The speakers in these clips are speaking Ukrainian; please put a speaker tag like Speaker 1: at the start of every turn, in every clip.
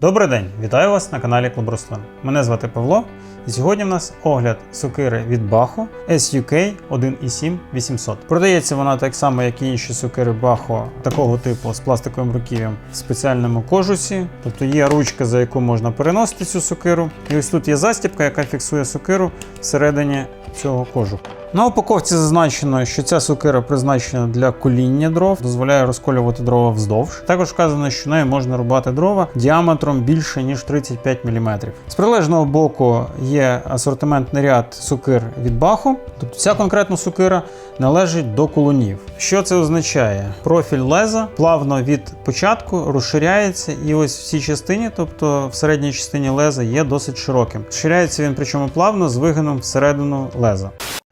Speaker 1: Добрий день, вітаю вас на каналі Клуб Рослин. Мене звати Павло, і сьогодні в нас огляд сокири від Baho SUK 1.7 800. Продається вона так само, як і інші сокири Baho такого типу з пластиковим руків'ям в спеціальному кожусі. Тобто є ручка, за яку можна переносити цю сокиру. І ось тут є застібка, яка фіксує сокиру всередині цього кожуху. На упаковці зазначено, що ця сокира призначена для коління дров, дозволяє розколювати дрова вздовж. Також вказано, що нею можна рубати дрова діаметром більше ніж 35 мм. З прилежного боку є асортиментний ряд сокир від Баху. Тобто ця конкретна сокира належить до колунів. Що це означає? Профіль леза плавно від початку розширяється, і ось в цій частині, тобто в середній частині леза, є досить широким. Розширяється він причому плавно з вигином всередину леза.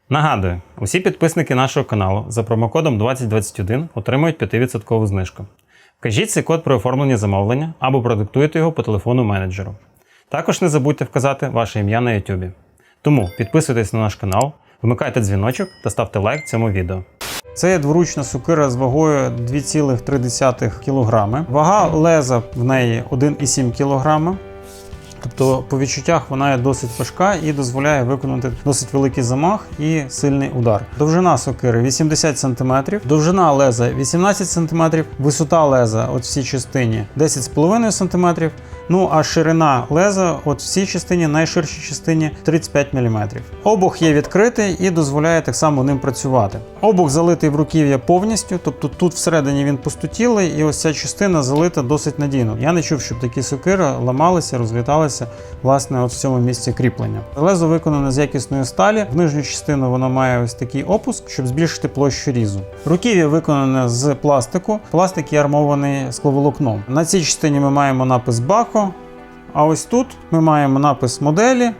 Speaker 1: Нагадую, усі підписники нашого каналу за промокодом 2021 отримують 5% знижку. Вкажіть цей код при оформленні замовлення або продиктуйте його по телефону менеджеру. Також не забудьте вказати ваше ім'я на YouTube. Тому підписуйтесь на наш канал, вмикайте дзвіночок та ставте лайк цьому відео. Це є дворучна сукира з вагою 2,3 кг. Вага леза в неї 1,7 кг. Тобто, по відчуттях вона є досить важка і дозволяє виконати досить великий замах і сильний удар. Довжина сокири 80 см, довжина леза 18 см, висота леза от в цій частині 10,5 см. Ну а ширина леза от в цій частині, найширшій частині 35 мм. Обух є відкритий і дозволяє так само ним працювати. Обух залитий в руків'я повністю, тобто тут всередині він пустотілий, і ось ця частина залита досить надійно. Я не чув, щоб такі сокири ламалися, розліталися власне от в цьому місці кріплення. Лезо виконане з якісної сталі. В нижню частину воно має ось такий опуск, щоб збільшити площу різу. Руків'я виконане з пластику. Пластик є армований скловолокном. На цій частині ми маємо напис Бако. А ось тут ми маємо напис моделі,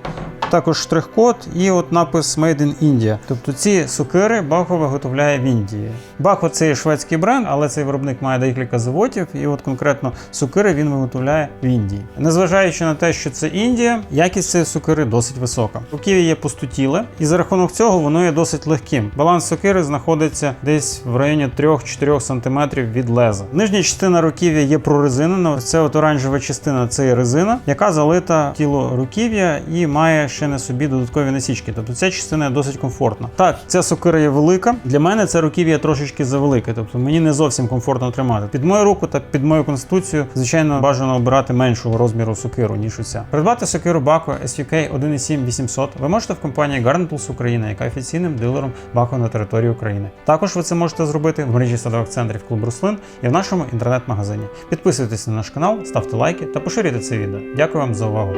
Speaker 1: також штрих-код і от напис Made in India. Тобто ці сокири Бахо виготовляє в Індії. Бахо це шведський бренд, але цей виробник має декілька заводів, і от конкретно сокири він виготовляє в Індії. Незважаючи на те, що це Індія, якість цієї сокири досить висока. Руків'я є пустотіле, і за рахунок цього воно є досить легким. Баланс сокири знаходиться десь в районі 3-4 см від леза. Нижня частина руків'я є прорезинена. Це от оранжева частина це є резина, яка залита тіло руків'я і має ще на собі додаткові насічки. Тобто ця частина досить комфортна. Так, ця сокира є велика. Для мене це руків'я трошечки завелике, тобто мені не зовсім комфортно тримати. Під мою руку та під мою конституцію, звичайно, бажано обирати меншого розміру сокиру, ніж оця. Придбати сокиру Бако SUK 1.7 800 ви можете в компанії Garden Tools Україна, яка офіційним дилером Бако на території України. Також ви це можете зробити в мережі садових центрів клуб Руслин і в нашому інтернет-магазині. Підписуйтесь на наш канал, ставте лайки та поширюйте це відео. Дякую вам за увагу.